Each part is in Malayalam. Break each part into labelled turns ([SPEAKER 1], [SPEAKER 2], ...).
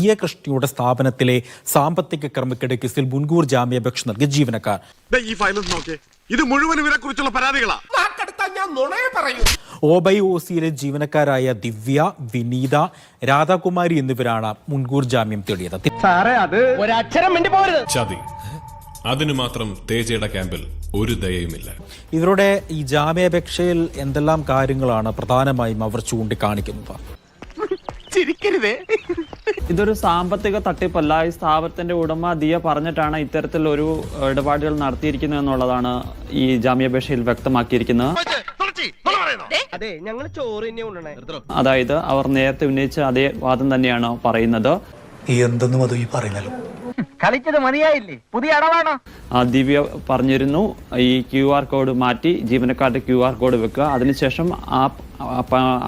[SPEAKER 1] ദിയ കൃഷ്ണയുടെ സ്ഥാപനത്തിലെ സാമ്പത്തിക ക്രമക്കേട് കേസിൽ മുൻകൂർ ജാമ്യാപേക്ഷ നൽകിയ ജീവനക്കാർ.
[SPEAKER 2] ദേ ഈ ഫയൽ ഇത് മുഴുവൻ ഇവരെ കുറിച്ചുള്ള പരാതികളാണ്
[SPEAKER 1] ഓബൈ ഓസിയിലെ സിയിലെ ജീവനക്കാരായ ദിവ്യ വിനീത രാധാകുമാരി എന്നിവരാണ് മുൻകൂർ ജാമ്യം തേടിയത്.
[SPEAKER 3] ചതി. അതിനു മാത്രം തേജയുടെ ക്യാമ്പിൽ ഒരു ദയയുമില്ല.
[SPEAKER 1] ഇവരുടെ ഈ ജാമ്യാപേക്ഷയിൽ എന്തെല്ലാം കാര്യങ്ങളാണ് പ്രധാനമായും അവർ ചൂണ്ടിക്കാണിക്കുന്നത്?
[SPEAKER 4] ചിരിക്കരുതേ.
[SPEAKER 5] ഇതൊരു സാമ്പത്തിക തട്ടിപ്പല്ല. ഈ സ്ഥാപനത്തിന്റെ ഉടമ ദിയ പറഞ്ഞിട്ടാണ് ഇത്തരത്തിലൊരു ഇടപാടുകൾ നടത്തിയിരിക്കുന്നത് എന്നുള്ളതാണ് ഈ ജാമ്യാപേക്ഷയിൽ വ്യക്തമാക്കിയിരിക്കുന്നത്. അതായത് അവർ നേരത്തെ ഉന്നയിച്ച അതേ വാദം തന്നെയാണ് പറയുന്നത്.
[SPEAKER 6] എന്തെന്നും അത് ഈ പറയുന്നല്ലോ.
[SPEAKER 4] കളിച്ചത് മതിയായില്ലേ? പുതിയ അടവാണോ?
[SPEAKER 5] ആ ദിവ്യ പറഞ്ഞിരുന്നു ഈ ക്യു ആർ കോഡ് മാറ്റി ജീവനക്കാരുടെ ക്യു ആർ കോഡ് വെക്കുക. അതിനുശേഷം ആ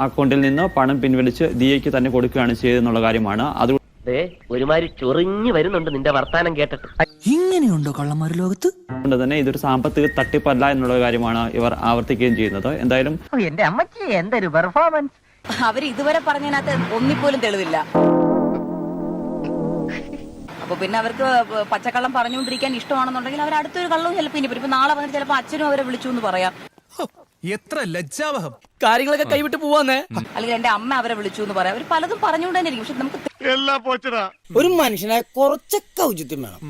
[SPEAKER 5] അക്കൗണ്ടിൽ നിന്ന് പണം പിൻവലിച്ച് ദിയയ്ക്ക് തന്നെ കൊടുക്കുകയാണ് ചെയ്തെന്നുള്ള കാര്യമാണ്. അത്
[SPEAKER 7] ഒരുമാതിരി ചൊറിഞ്ഞു വരുന്നുണ്ട് നിന്റെ വർത്താനം കേട്ടിട്ട്.
[SPEAKER 6] ഇങ്ങനെയുണ്ടോ കള്ളന്മാർ ലോകത്ത്?
[SPEAKER 5] അതുകൊണ്ട് തന്നെ ഇതൊരു സാമ്പത്തിക തട്ടിപ്പല്ല എന്നുള്ള കാര്യമാണ് ഇവർ ആവർത്തിക്കുകയും ചെയ്യുന്നത്. എന്തായാലും
[SPEAKER 4] എന്റെ അമ്മച്ചി എന്തൊരു പെർഫോമൻസ്
[SPEAKER 8] അവർ ഇതുവരെ പറഞ്ഞതിനകത്ത് ഒന്നിപ്പോലും തെളിവില്ല. അപ്പൊ പിന്നെ അവർക്ക് പച്ചക്കള്ളം പറഞ്ഞുകൊണ്ടിരിക്കാൻ ഇഷ്ടമാണെന്നുണ്ടെങ്കിൽ അവർ അടുത്തൊരു കള്ളവും ചിലപ്പോൾ ഇനി ഇപ്പൊ നാളെ വന്നിട്ട് ചിലപ്പോ അച്ഛനും അവരെ വിളിച്ചു എന്ന് പറയാം.
[SPEAKER 6] എത്ര ലജ്ജാവഹം.
[SPEAKER 9] കാര്യങ്ങളൊക്കെ കൈവിട്ട് പോവാന്നേ.
[SPEAKER 8] അല്ലെങ്കിൽ എന്റെ അമ്മ അവരെ വിളിച്ചു എന്ന് പറയാം. അവർ പലതും പറഞ്ഞുകൊണ്ട് തന്നെ ഇരിക്കും. പക്ഷെ നമുക്ക്
[SPEAKER 9] ഒരു മനുഷ്യനെ കുറച്ചൊക്കെ ഔചിത്യം വേണം.